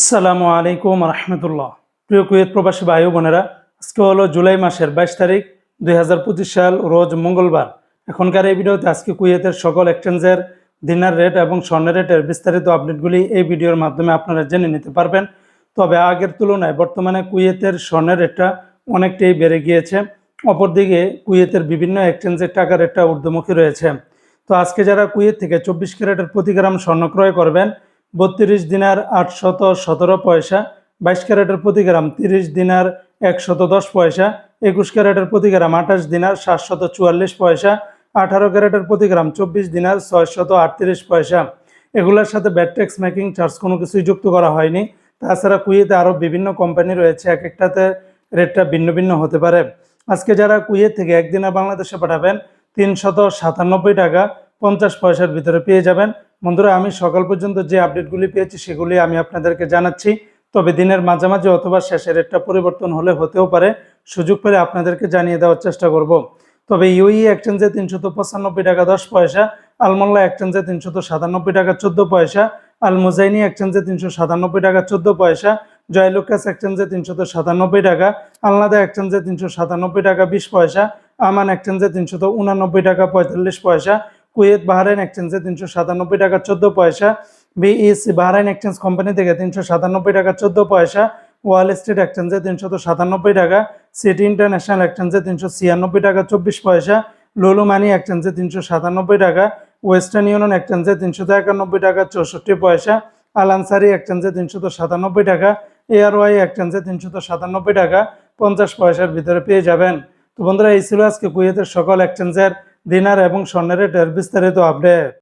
আসসালামু আলাইকুম রহমতুল্লাহ। প্রিয় কুয়েত প্রবাসী ভাই বোনেরা, আজকে হলো জুলাই মাসের বাইশ তারিখ, দুই হাজার পঁচিশ সাল, রোজ মঙ্গলবার। এখনকার এই ভিডিওতে আজকে কুয়েতের সকল এক্সচেঞ্জের দিনার রেট এবং স্বর্ণের রেটের বিস্তারিত আপডেটগুলি এই ভিডিওর মাধ্যমে আপনারা জেনে নিতে পারবেন। তবে আগের তুলনায় বর্তমানে কুয়েতের স্বর্ণের রেটটা অনেকটাই বেড়ে গিয়েছে। অপরদিকে কুয়েতের বিভিন্ন এক্সচেঞ্জের টাকা রেটটা ঊর্ধ্বমুখী রয়েছে। তো আজকে যারা কুয়েত থেকে চব্বিশ ক্যারেটের প্রতি গ্রাম স্বর্ণ ক্রয় করবেন বত্রিশ দিনার আটশত সতেরো পয়সা, বাইশ ক্যারেটের প্রতি গ্রাম তিরিশ দিনার একশত দশ পয়সা, একুশ ক্যারেটের প্রতি গ্রাম আঠাশ দিনার সাতশত চুয়াল্লিশ পয়সা, আঠারো ক্যারেটের প্রতি গ্রাম চব্বিশ দিনার ছয়শত আটত্রিশ পয়সা। এগুলোর সাথে ব্যাট ট্যাক্স মেকিং চার্জ কোনো কিছুই যুক্ত করা হয়নি। তাছাড়া কুয়েতে আরও বিভিন্ন কোম্পানি রয়েছে, এক একটাতে রেটটা ভিন্ন ভিন্ন হতে পারে। আজকে যারা কুয়েত থেকে একদিনে বাংলাদেশে পাঠাবেন, তিনশত সাতানব্বই টাকা পঞ্চাশ পয়সার ভিতরে পেয়ে যাবেন। বন্ধুরা, আমি সকাল পর্যন্ত যে আপডেটগুলি পেয়েছি, সেগুলি আমি আপনাদেরকে জানাচ্ছি। তবে দিনের মাঝামাঝি অথবা শেষের রেটটা পরিবর্তন হলে হতেও পারে, সুযোগ পেলে আপনাদেরকে জানিয়ে দেওয়ার চেষ্টা করব। তবে ইউই এক্সচেঞ্জে তিনশত পঁচানব্বই টাকা দশ পয়সা আলমোল্লা এক্সচেঞ্জে তিনশত সাতানব্বই টাকা চোদ্দ পয়সা আল মুজাইনি তিনশো সাতানব্বই টাকা চোদ্দ পয়সা জয়লুকাস এক্সচেঞ্জে তিনশত সাতানব্বই টাকা আলনাদা এক্সচেঞ্জে তিনশো সাতানব্বই টাকা বিশ পয়সা আমান এক্সচেঞ্জে তিনশত উনানব্বই টাকা পঁয়তাল্লিশ পয়সা কুয়েত, বাহরাইন এক্সচেঞ্জে তিনশো সাতানব্বই টাকা চোদ্দ পয়সা, বিইসি, বাহরাইন এক্সচেঞ্জ কোম্পানি থেকে তিনশো সাতানব্বই টাকা চোদ্দ পয়সা, ওয়াল স্ট্রিট এক্সচেঞ্জে তিনশত সাতানব্বই টাকা, সিটি ইন্টারন্যাশনাল এক্সচেঞ্জে তিনশো ছিয়ানব্বই টাকা চব্বিশ পয়সা, লুলু মানি এক্সচেঞ্জে তিনশো সাতানব্বই টাকা, ওয়েস্টার্ন ইউনিয়ন এক্সচেঞ্জে তিনশত একানব্বই টাকা চৌষট্টি পয়সা, আলানসারি এক্সচেঞ্জে তিনশত সাতানব্বই টাকা এয়ারওয়াই এক্সচেঞ্জে তিনশত সাতানব্বই টাকা, পঞ্চাশ পয়সার ভিতরে পেয়ে যাবেন। তো বন্ধুরা, এই ছিল আজকে কুয়েতের সকল এক্সচেঞ্জের দিনার এবং স্বর্ণের রেটের বিস্তারিত আপডেট